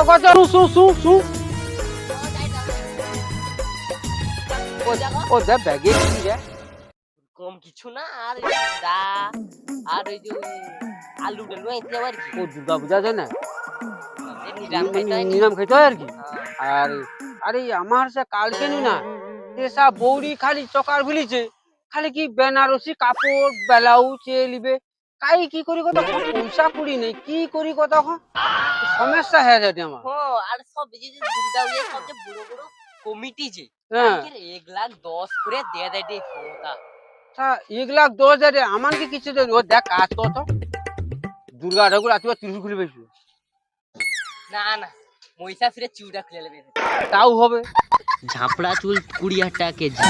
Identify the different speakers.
Speaker 1: কত? শু ও দে ব্যাগে কি রে
Speaker 2: কম কিছু না আর দা আর ওই যে আলু ডালু আইতে আবার কি।
Speaker 1: ও দুর্গা পূজা আছে না
Speaker 2: নিরাম খাইতে হয় নি?
Speaker 1: নিলাম খেতে হয় আর কি?
Speaker 2: হ্যাঁ।
Speaker 1: আর আরে আমার সে কালকে নি না এসা বৌরি খালি চকার ভিলিছে খালি কি বেনারসি কাপড় ব্লাউজ এ লিবে। কাই কি করি কথা পয়সা কুড়ি নেই কি করি কথা এখন? সমস্যা হয়ে যায় আমার।
Speaker 2: হ্যাঁ, আর সব এই যে দুর্গা পূজায় সব যে বড় বড় কমিটি যে
Speaker 1: হ্যাঁ।
Speaker 2: এক লাখ দশ করে দিয়ে দেয় ক্ষমতা।
Speaker 1: তা এক লাখ দশ হাজার আমার কি কিছু দেবে? ও দেখ কাজ কর তো। দুর্গা ঠাকুর আত্মীয় ত্রিশূল খুলে বেশি
Speaker 2: না না মহিষা ফিরে চিউটা খুলে নেবে।
Speaker 1: তাও হবে।
Speaker 2: ঝাপড়া চুল কুড়ি হাজার টাকা কেজি।